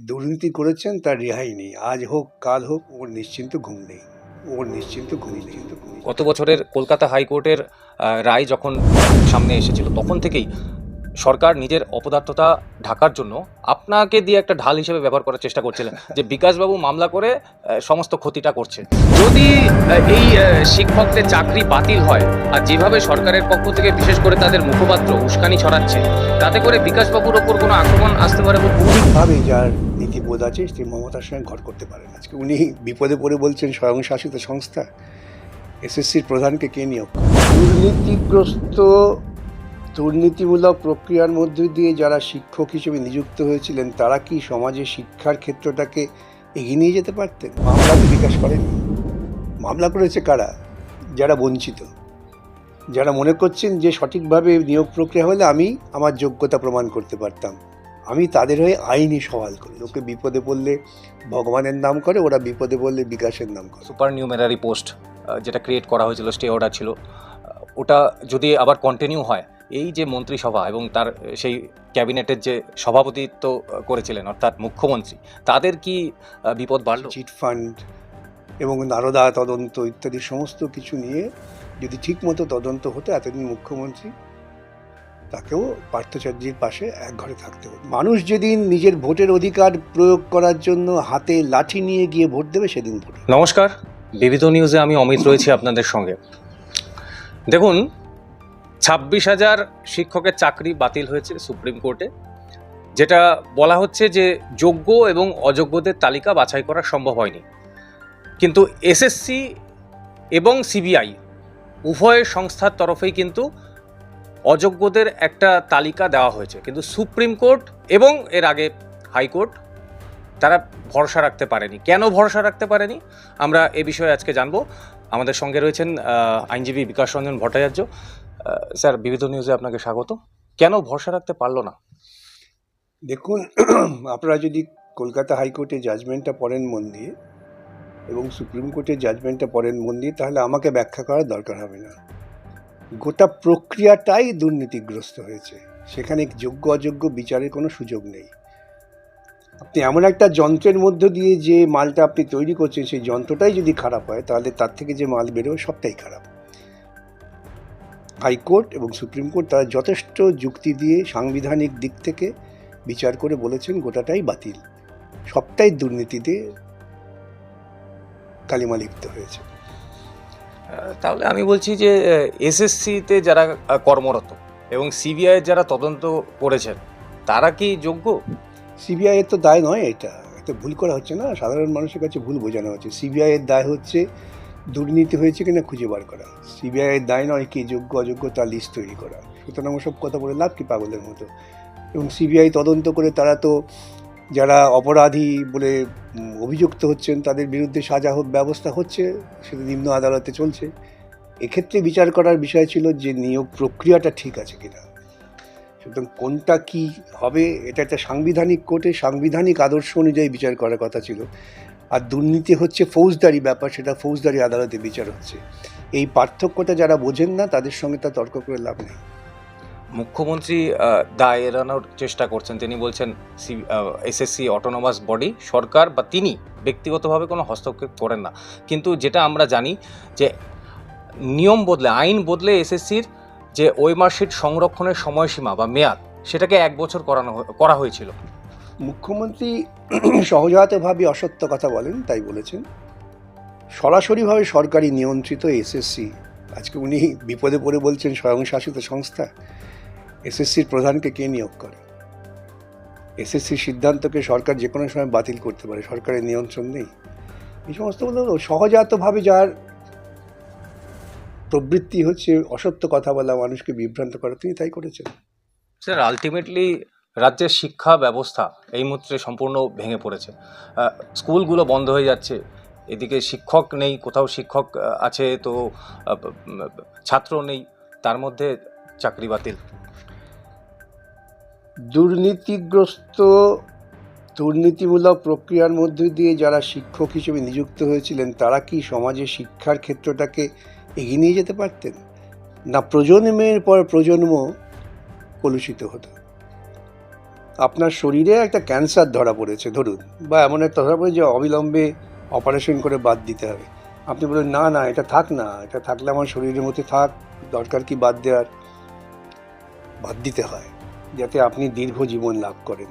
দুর্নীতি করেছেন, তার রেহাই নেই। আজ হোক, কাল হোক, ওর নিশ্চিন্ত ঘুম নেই। ওর নিশ্চিন্ত ঘুম নেই। গত বছরের কলকাতা হাইকোর্টের রায় যখন সামনে এসেছিল, তখন থেকেই সরকার নিজের অপদার্থতা ঢাকার জন্য আপনাকে দিয়ে একটা ঢাল হিসেবে ব্যবহার করার চেষ্টা করছিলেন যে বিকাশবাবু মামলা করে সমস্ত ক্ষতিটা করছে। যদি এই শিক্ষকদের চাকরি বাতিল হয় আর যেভাবে সরকারের পক্ষ থেকে বিশেষ করে তাদের মুখপাত্র উস্কানি ছড়াচ্ছে তাতে করে বিকাশবাবুর ওপর কোনো আক্রমণ আসতে পারে বলে ভাবে যার নীতিবোধ আছে সে মমতার সঙ্গে ঘর করতে পারেন। আজকে উনি বিপদে পড়ে বলছেন স্বয়ংশাসিত সংস্থা এসএসসির প্রধানকে কে নিয়োগ? দুর্নীতিগ্রস্ত দুর্নীতিমূলক প্রক্রিয়ার মধ্য দিয়ে যারা শিক্ষক হিসেবে নিযুক্ত হয়েছিলেন তারা কি সমাজে শিক্ষার ক্ষেত্রটাকে এগিয়ে নিয়ে যেতে পারতেন? মামলা তো বিকাশ করেনি। মামলা করেছে কারা? যারা বঞ্চিত। যারা মনে করছেন যে সঠিকভাবে নিয়োগ প্রক্রিয়া হলে আমি আমার যোগ্যতা প্রমাণ করতে পারতাম। আমি তাদের হয়ে আইনি সওয়াল করি লোকে বিপদে পড়লে ভগবানের নাম করে ওরা বিপদে পড়লে বিকাশের নাম করে। সুপার নিউমেরারি পোস্ট যেটা ক্রিয়েট করা হয়েছিল স্টে অর্ডার ছিল ওটা যদি আবার কন্টিনিউ হয় এই যে মন্ত্রিসভা এবং তার সেই ক্যাবিনেটের যে সভাপতিত্ব করেছিলেন অর্থাৎ মুখ্যমন্ত্রী তাদের কি বিপদ বাড়লো? চিট ফান্ড এবং নারদা তদন্ত ইত্যাদি সমস্ত কিছু নিয়ে যদি ঠিকমতো তদন্ত হতো এতদিন মুখ্যমন্ত্রী তাকেও পার্থচার্যের পাশে এক ঘরে থাকতে হতো। মানুষ যেদিন নিজের ভোটের অধিকার প্রয়োগ করার জন্য হাতে লাঠি নিয়ে গিয়ে ভোট দেবে সেদিন ভোট নমস্কার বিবিধ নিউজে আমি অমিত রয়েছি আপনাদের সঙ্গে। দেখুন ছাব্বিশ হাজার শিক্ষকের চাকরি বাতিল হয়েছে সুপ্রিম কোর্টে, যেটা বলা হচ্ছে যে যোগ্য এবং অযোগ্যদের তালিকা বাছাই করা সম্ভব হয়নি। কিন্তু এসএসসি এবং সিবিআই উভয় সংস্থার তরফেই কিন্তু অযোগ্যদের একটা তালিকা দেওয়া হয়েছে। কিন্তু সুপ্রিম কোর্ট এবং এর আগে হাইকোর্ট তারা ভরসা রাখতে পারেনি। কেন ভরসা রাখতে পারেনি? আমরা এ বিষয়ে আজকে জানব। আমাদের সঙ্গে রয়েছেন আইনজীবী বিকাশ রঞ্জন ভট্টাচার্য। স্যার, বিবিধ নিউজে আপনাকে স্বাগত। কেন ভরসা রাখতে পারল না? দেখুন, আপনারা যদি কলকাতা হাইকোর্টে জাজমেন্টটা পড়েন মন দিয়ে এবং সুপ্রিম কোর্টের জাজমেন্টটা পড়েন মন দিয়ে, তাহলে আমাকে ব্যাখ্যা করার দরকার হবে না। গোটা প্রক্রিয়াটাই দুর্নীতিগ্রস্ত হয়েছে। সেখানে যোগ্য, অযোগ্য বিচারের কোনো সুযোগ নেই। আপনি এমন একটা যন্ত্রের মধ্য দিয়ে যে মালটা আপনি তৈরি করছেন, সেই যন্ত্রটাই যদি খারাপ হয়, তাহলে তার থেকে যে মাল বেরোয়, সবটাই খারাপ। হাইকোর্ট এবং সুপ্রিম কোর্ট তারা যথেষ্ট যুক্তি দিয়ে সাংবিধানিক দিক থেকে বিচার করে বলেছেন গোটাটাই বাতিল। সবটাই দুর্নীতিতে কালিমা লিপ্ত হয়েছে তাহলে আমি বলছি যে এসএসসিতে যারা কর্মরত এবং সিবিআই যারা তদন্ত করেছেন তারা কি যোগ্য? সিবিআই এর তো দায় নয় এটা। এটা ভুল করা হচ্ছে না। সাধারণ মানুষের কাছে ভুল বোঝানো হচ্ছে। সিবিআই এর দায় হচ্ছে দুর্নীতি হয়েছে কিনা খুঁজে বার করা। সিবিআই দায় নয় কি যোগ্য, অযোগ্য তার লিস্ট তৈরি করা। সুতরাং ওসব কথা বলে লাভ কি পাগলের মতো? এবং সিবিআই তদন্ত করে তারা তো যারা অপরাধী বলে অভিযুক্ত হচ্ছেন, তাদের বিরুদ্ধে সাজা হোক, ব্যবস্থা হচ্ছে, সেটা নিম্ন আদালতে চলছে। এক্ষেত্রে বিচার করার বিষয় ছিল যে নিয়োগ প্রক্রিয়াটা ঠিক আছে কিনা। সুতরাং কোনটা কি হবে, এটা একটা সাংবিধানিক কোর্টে সাংবিধানিক আদর্শ অনুযায়ী বিচার করার কথা ছিল। আর দুর্নীতি হচ্ছে ফৌজদারি ব্যাপার, সেটা ফৌজদারি আদালতে বিচার হচ্ছে। এই পার্থক্যটা যারা বোঝেন না, তাদের সঙ্গে তা তর্ক করে লাভ নেই। মুখ্যমন্ত্রী দায় এড়ানোর চেষ্টা করছেন। তিনি বলছেন এসএসসি অটোনোমাস বডি সরকার বা তিনি ব্যক্তিগতভাবে কোনো হস্তক্ষেপ করেন না। কিন্তু যেটা আমরা জানি, যে নিয়ম বদলে, আইন বদলে এসএসসির যে ওই মার্কশিট সংরক্ষণের সময়সীমা বা মেয়াদ, সেটাকে এক বছর করানো করা হয়েছিল। মুখ্যমন্ত্রী সহজাতভাবে অসত্য কথা বলেন, তাই বলেছেন। সরাসরিভাবে সরকারি নিয়ন্ত্রিত এসএসসি, আজকে উনি বিপদে পড়ে বলছেন স্বয়ংশাসিত সংস্থা, এসএসসির প্রধানকে কে নিয়োগ করে? এসএসসির সিদ্ধান্তকে সরকার যে কোনো সময় বাতিল করতে পারে, সরকারের নিয়ন্ত্রণ নেই। এই সমস্ত সহজাতভাবে যার প্রবৃত্তি হচ্ছে অসত্য কথা বলা, মানুষকে বিভ্রান্ত করা, তিনি তাই করেছেন। স্যার আলটিমেটলি রাজ্যের শিক্ষা ব্যবস্থা এই মুহূর্তে সম্পূর্ণ ভেঙে পড়েছে। স্কুলগুলো বন্ধ হয়ে যাচ্ছে, এদিকে শিক্ষক নেই, কোথাও শিক্ষক আছে তো ছাত্র নেই, তার মধ্যে চাকরি বাতিল। দুর্নীতিগ্রস্ত, দুর্নীতিমূলক প্রক্রিয়ার মধ্য দিয়ে যারা শিক্ষক হিসেবে নিযুক্ত হয়েছিলেন, তারা কি সমাজে শিক্ষার ক্ষেত্রটাকে এগিয়ে নিয়ে যেতে পারতেন? না প্রজন্মের পর প্রজন্ম কলুষিত হতো? আপনার শরীরে একটা ক্যান্সার ধরা পড়েছে, ধরুন, বা এমন একটা ধরা পড়েছে যে অবিলম্বে অপারেশন করে বাদ দিতে হবে। আপনি বলেন, না না, এটা থাক না, এটা থাকলে আমার শরীরের মধ্যে থাক, দরকার কি বাদ দেওয়ার? বাদ দিতে হয়, যাতে আপনি দীর্ঘ জীবন লাভ করেন।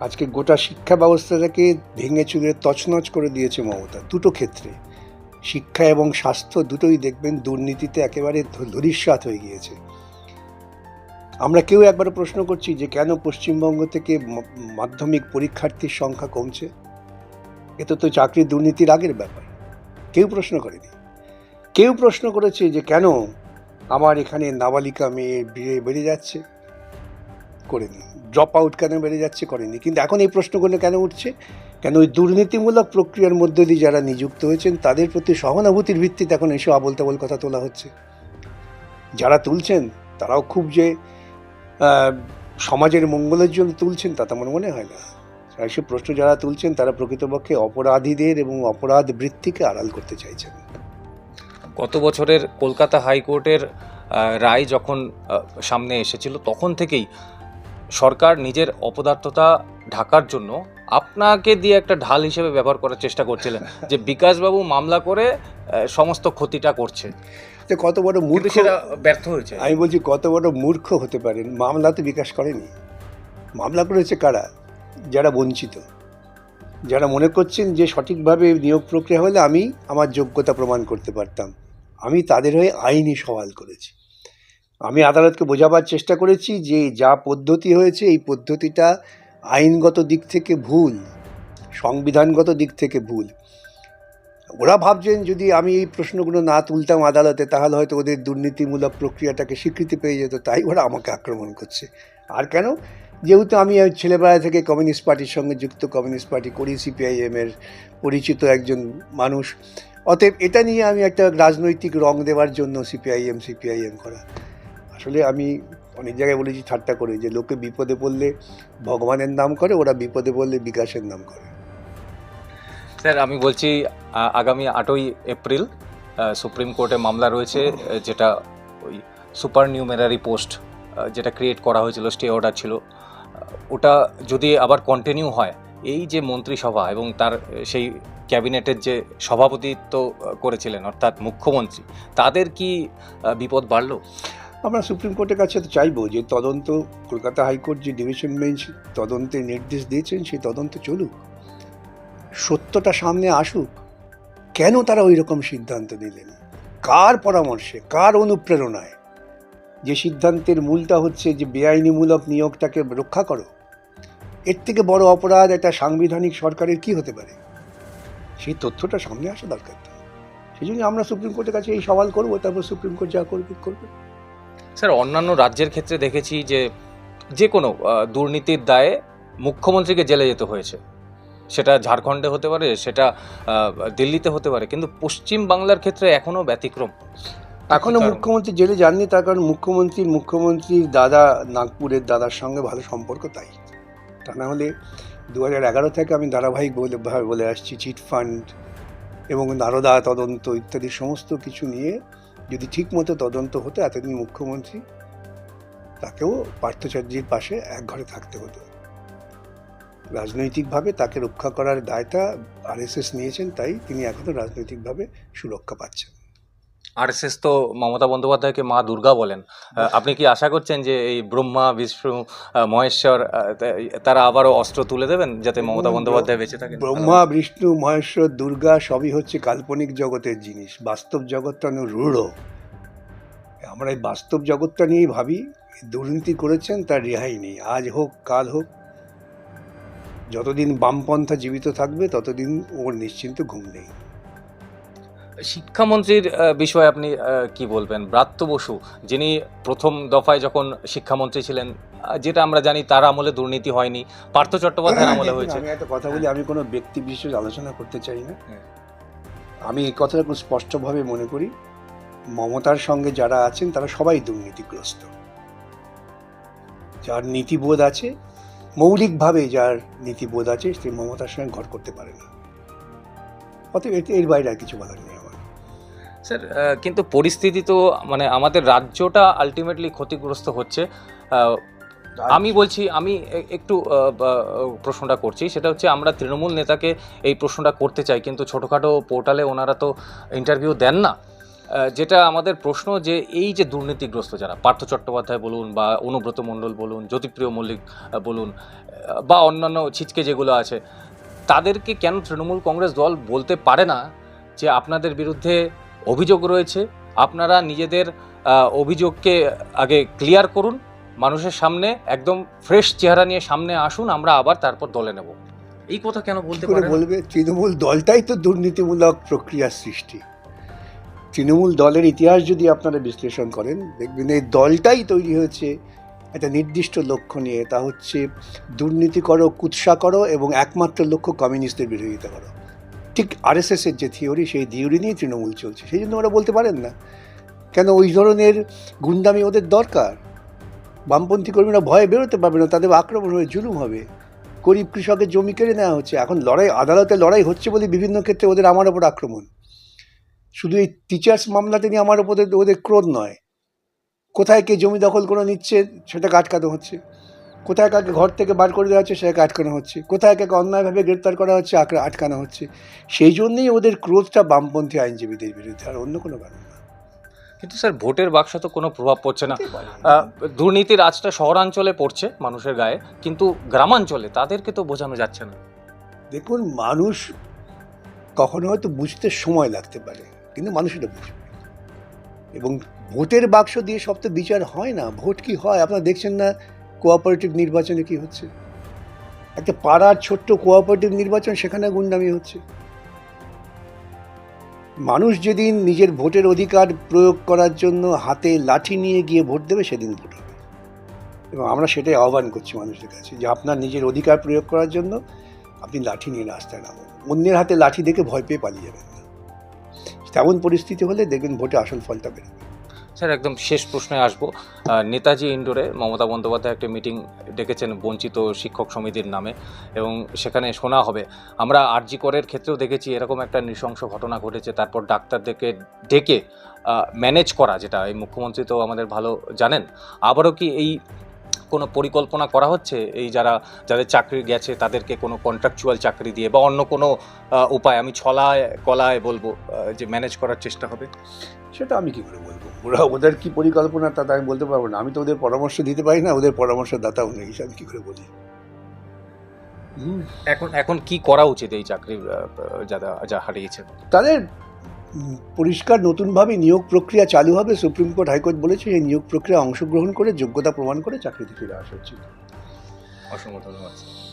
আজকে গোটা শিক্ষা ব্যবস্থাটাকে ভেঙে চুরে তছনছ করে দিয়েছে মমতা, দুটো ক্ষেত্রে। শিক্ষা এবং স্বাস্থ্য দুটোই দেখবেন দুর্নীতিতে একেবারে ধ- ধূলিসাৎ হয়ে গিয়েছে। আমরা কেউ একবার প্রশ্ন করছি যে কেন পশ্চিমবঙ্গ থেকে মাধ্যমিক পরীক্ষার্থীর সংখ্যা কমছে? এ তো চাকরির দুর্নীতির আগের ব্যাপার। কেউ প্রশ্ন করেনি। কেউ প্রশ্ন করেছে যে কেন আমার এখানে নাবালিকা মেয়ে বিয়ে বেড়ে যাচ্ছে? করেনি। ড্রপ আউট কেন বেড়ে যাচ্ছে? করেনি। কিন্তু এখন এই প্রশ্নগুলো কেন উঠছে? কেন ওই দুর্নীতিমূলক প্রক্রিয়ার মধ্য দিয়ে যারা নিযুক্ত হয়েছেন, তাদের প্রতি সহানুভূতির ভিত্তিতে এখন এসব আবল তাবল কথা তোলা হচ্ছে। যারা তুলছেন, তারাও খুব যে সমাজের মঙ্গলের জন্য তুলছেন তা তেমন মনে হয় না। সে প্রশ্ন যারা তুলছেন, তারা প্রকৃতপক্ষে অপরাধীদের এবং অপরাধ বৃত্তিকে আড়াল করতে চাইছেন। গত বছরের কলকাতা হাইকোর্টের রায় যখন সামনে এসেছিল, তখন থেকেই সরকার নিজের অপদার্থতা ঢাকার জন্য আপনাকে দিয়ে একটা ঢাল হিসেবে ব্যবহার করার চেষ্টা করছিলেন যে বিকাশবাবু মামলা করে সমস্ত ক্ষতিটা করছে। তো কত বড় মূর্খ ব্যর্থ হয়েছে। আমি বলছি কত বড় মূর্খ হতে পারেন মামলা তো বিকাশ করেনি। মামলা করেছে কারা? যারা বঞ্চিত। যারা মনে করছেন যে সঠিকভাবে নিয়োগ প্রক্রিয়া হলে আমি আমার যোগ্যতা প্রমাণ করতে পারতাম। আমি তাদের হয়ে আইনি সওয়াল করেছি। আমি আদালতকে বোঝাবার চেষ্টা করেছি যে যা পদ্ধতি হয়েছে, এই পদ্ধতিটা আইনগত দিক থেকে ভুল, সংবিধানগত দিক থেকে ভুল। ওরা ভাবছেন যদি আমি এই প্রশ্নগুলো না তুলতাম আদালতে, তাহলে হয়তো ওদের দুর্নীতিমূলক প্রক্রিয়াটাকে স্বীকৃতি পেয়ে যেত, তাই ওরা আমাকে আক্রমণ করছে। আর কেন? যেহেতু আমি ছেলেবেলা থেকে কমিউনিস্ট পার্টির সঙ্গে যুক্ত, কমিউনিস্ট পার্টি করি সিপিআইএমের পরিচিত একজন মানুষ, অতএব এটা নিয়ে আমি একটা রাজনৈতিক রং দেওয়ার জন্য সিপিআইএম সিপিআইএম করা। আসলে আমি অনেক জায়গায় বলেছি, ঠাট্টা করে, যে লোকে বিপদে পড়লে ভগবানের নাম করে, ওরা বিপদে পড়লে বিকাশের নাম করে। স্যার, আমি বলছি আগামী আটই এপ্রিল সুপ্রিম কোর্টে মামলা রয়েছে যেটা ওই সুপার নিউমেরারি পোস্ট যেটা ক্রিয়েট করা হয়েছিল, স্টে অর্ডার ছিল। ওটা যদি আবার কন্টিনিউ হয়, এই যে মন্ত্রিসভা এবং তার, সেই ক্যাবিনেটের যে সভাপতিত্ব করেছিলেন, অর্থাৎ মুখ্যমন্ত্রী, তাদের কি বিপদ বাড়লো? আমরা সুপ্রিম কোর্টের কাছে তো চাইব যে তদন্ত, কলকাতা হাইকোর্ট যে ডিভিশন বেঞ্চ তদন্তের নির্দেশ দিয়েছেন, সেই তদন্ত চলুক। সত্যটা সামনে আসুক, কেন তারা ওই রকম সিদ্ধান্ত নিলেন? কার পরামর্শে, কার অনুপ্রেরণায়? যে সিদ্ধান্তের মূলটা হচ্ছে যে বেআইনিমূলক নিয়োগটাকে রক্ষা করো। এর থেকে বড় অপরাধ একটা সাংবিধানিক সরকারের কি হতে পারে? সেই তথ্যটা সামনে আসা দরকার। সেই জন্য আমরা সুপ্রিম কোর্টের কাছে এই সওয়াল করব, তারপর সুপ্রিম কোর্ট যা করবে করবে। স্যার অন্যান্য রাজ্যের ক্ষেত্রে দেখেছি যে যে কোনো দুর্নীতির দায়ে মুখ্যমন্ত্রীকে জেলে যেতে হয়েছে। সেটা ঝাড়খণ্ডে হতে পারে সেটা দিল্লিতে হতে পারে কিন্তু পশ্চিম বাংলার ক্ষেত্রে এখনও ব্যতিক্রম। এখনও মুখ্যমন্ত্রী জেলে যাননি তার কারণ মুখ্যমন্ত্রীর মুখ্যমন্ত্রীর দাদা নাগপুরের দাদার সঙ্গে ভালো সম্পর্ক তাই। তা না হলে দু হাজার এগারো থেকে আমি ধারাবাহিক বলে বলে আসছি চিট ফান্ড এবং নারদা তদন্ত ইত্যাদি সমস্ত কিছু নিয়ে যদি ঠিকমতো তদন্ত হতো, এতদিন মুখ্যমন্ত্রী, তাকেও পার্থচার্যের পাশে এক ঘরে থাকতে হতো। রাজনৈতিকভাবে তাকে রক্ষা করার দায়টা আরএসএস নিয়েছেন, তাই তিনি এখনও রাজনৈতিকভাবে সুরক্ষা পাচ্ছেন। আরএসএস তো মমতা বন্দ্যোপাধ্যায়কে মা দুর্গা বলেন। আপনি কি আশা করছেন যে এই ব্রহ্মা বিষ্ণু মহেশ্বর তারা আবারও অস্ত্র তুলে দেবেন যাতে মমতা বন্দ্যোপাধ্যায় বেঁচে থাকেন? ব্রহ্মা বিষ্ণু মহেশ্বর দুর্গা সবই হচ্ছে কাল্পনিক জগতের জিনিস। বাস্তব জগৎটা রূঢ়। আমরা এই বাস্তব জগৎটা নিয়েই ভাবি। দুর্নীতি করেছেন তার রেহাই নেই। আজ হোক কাল হোক যতদিন বামপন্থা জীবিত থাকবে ততদিন ওর নিশ্চিন্ত ঘুম নেই। শিক্ষামন্ত্রীর বিষয়ে আপনি কি বলবেন? ব্রাত্য বসু যিনি প্রথম দফায় যখন শিক্ষামন্ত্রী ছিলেন যেটা আমরা জানি তার আমলে দুর্নীতি হয়নি পার্থ চট্টোপাধ্যায়ের আমলে হয়েছে। আমি একটা কথা বলি আমি কোনো ব্যক্তি বিশেষ আলোচনা করতে চাই না। হ্যাঁ। আমি এই কথাটা খুব স্পষ্টভাবে মনে করি মমতার সঙ্গে যারা আছেন তারা সবাই দুর্নীতিগ্রস্ত। যার নীতিবোধ আছে মৌলিকভাবে যার নীতিবোধ আছে সে মমতার সঙ্গে ঘর করতে পারে না। অতএব এর বাইরে আর কিছু বলার নেই স্যার কিন্তু পরিস্থিতি তো মানে আমাদের রাজ্যটা আলটিমেটলি ক্ষতিগ্রস্ত হচ্ছে। আমি বলছি আমি একটু প্রশ্নটা করছি। সেটা হচ্ছে আমরা তৃণমূল নেতাকে এই প্রশ্নটা করতে চাই কিন্তু ছোটোখাটো পোর্টালে ওনারা তো ইন্টারভিউ দেন না। যেটা আমাদের প্রশ্ন যে এই যে দুর্নীতিগ্রস্ত যারা পার্থ চট্টোপাধ্যায় বলুন বা অনুব্রত মণ্ডল বলুন জ্যোতিপ্রিয় মল্লিক বলুন বা অন্যান্য ছিচকে যেগুলো আছে তাদেরকে কেন তৃণমূল কংগ্রেস দল বলতে পারে না যে আপনাদের বিরুদ্ধে অভিযোগ রয়েছে। আপনারা নিজেদের অভিযোগকে আগে ক্লিয়ার করুন। মানুষের সামনে একদম ফ্রেশ চেহারা নিয়ে সামনে আসুন আমরা আবার তারপর দলে নেব। এই কথা কেন বলতে পারে বলবে? তৃণমূল দলটাই তো দুর্নীতিমূলক প্রক্রিয়ার সৃষ্টি। তৃণমূল দলের ইতিহাস যদি আপনারা বিশ্লেষণ করেন দেখবেন এই দলটাই তৈরি হয়েছে একটা নির্দিষ্ট লক্ষ্য নিয়ে। তা হচ্ছে দুর্নীতি করো কুৎসা করো এবং একমাত্র লক্ষ্য কমিউনিস্টদের বিরোধিতা করো। ঠিক আরএসএস এর যে থিওরি সেই থিওরি নিয়ে তৃণমূল চলছে। সেই জন্য ওরা বলতে পারেন না। কেন ওই ধরনের গুন্ডামি ওদের দরকার? বামপন্থী কর্মীরা ভয়ে বেরোতে পারবে না, তাদের আক্রমণ হয়ে জুলুম হবে। গরিব কৃষকের জমি কেড়ে নেওয়া হচ্ছে। এখন লড়াই, আদালতে লড়াই হচ্ছে বলে বিভিন্ন ক্ষেত্রে ওদের আমার ওপর আক্রমণ। শুধু এই টিচার্স মামলাতে নিয়ে আমার ওপর ওদের ক্রোধ নয়। কোথায় কে জমি দখল করে নিচ্ছে সেটাকে আটকানো হচ্ছে। কোথায় কাকে ঘর থেকে বার করে দেওয়া হচ্ছে সেটাকে আটকানো হচ্ছে। কোথায় কাকে অন্যায়ভাবে গ্রেপ্তার করা হচ্ছে আঁকড়ে আটকানো হচ্ছে। সেই জন্যই ওদের ক্রোধটা বামপন্থী আইনজীবীদের বিরুদ্ধে আর অন্য কোনো কারণ না। কিন্তু স্যার ভোটের বাক্সে তো কোনো প্রভাব পড়ছে না। দুর্নীতির আজটা শহরাঞ্চলে পড়ছে মানুষের গায়ে কিন্তু গ্রামাঞ্চলে তাদেরকে তো বোঝানো যাচ্ছে না। দেখুন মানুষ কখনো হয়তো বুঝতে সময় লাগতে পারে কিন্তু মানুষ এটা বুঝবে। এবং ভোটের বাক্স দিয়ে সব তো বিচার হয় না। ভোট কি হয়? আপনারা দেখছেন না কোঅপারেটিভ নির্বাচনে কি হচ্ছে? একটা পাড়ার ছোট্ট কোঅপারেটিভ নির্বাচন সেখানে গুন্ডামি হচ্ছে। মানুষ যেদিন নিজের ভোটের অধিকার প্রয়োগ করার জন্য হাতে লাঠি নিয়ে গিয়ে ভোট দেবে, সেদিন ভোট হবে। এবং আমরা সেটাই আহ্বান করছি মানুষের কাছে যে আপনার নিজের অধিকার প্রয়োগ করার জন্য আপনি লাঠি নিয়ে রাস্তায় নামুন। অন্যের হাতে লাঠি দেখে ভয় পেয়ে পালিয়ে যাবেন না। তেমন পরিস্থিতি হলে দেখবেন ভোটে আসল ফলটা বেরোবে। স্যার, একদম শেষ প্রশ্নে আসব। নেতাজি ইন্ডোরে মমতা বন্দ্যোপাধ্যায় একটি মিটিং ডেকেছেন বঞ্চিত শিক্ষক সমিতির নামে, এবং সেখানে শোনা হবে। আমরা আরজি করের ক্ষেত্রেও দেখেছি এরকম একটা নৃশংস ঘটনা ঘটেছে, তারপর ডাক্তারদেরকে ডেকে ম্যানেজ করা, যেটা এই মুখ্যমন্ত্রী তো আমাদের ভালো জানেন। আবারও কি এই কোনো পরিকল্পনা করা হচ্ছে? এই যারা যাদের চাকরি গেছে তাদেরকে কোনো কন্ট্রাকচুয়াল চাকরি দিয়ে বা অন্য কোনো উপায়? আমি ছলায় কলায় বলব যে ম্যানেজ করার চেষ্টা হবে। সেটা আমি কি করে বলব? ওরা ওদের কি পরিকল্পনা তা আমি বলতে পারব না। আমি তো ওদের পরামর্শ দিতে পারি না ওদের পরামর্শদাতাও নেই আমি কি করে বলি? এখন এখন কি করা উচিত এই চাকরি যারা যা হারিয়েছে তাদের পরিষ্কার নতুনভাবে নিয়োগ প্রক্রিয়া চালু হবে, সুপ্রিম কোর্ট হাইকোর্ট বলেছে এই নিয়োগ প্রক্রিয়া অংশগ্রহণ করে যোগ্যতা প্রমাণ করে চাকরিতে ফিরে আসা উচিত অসংখ্য ধন্যবাদ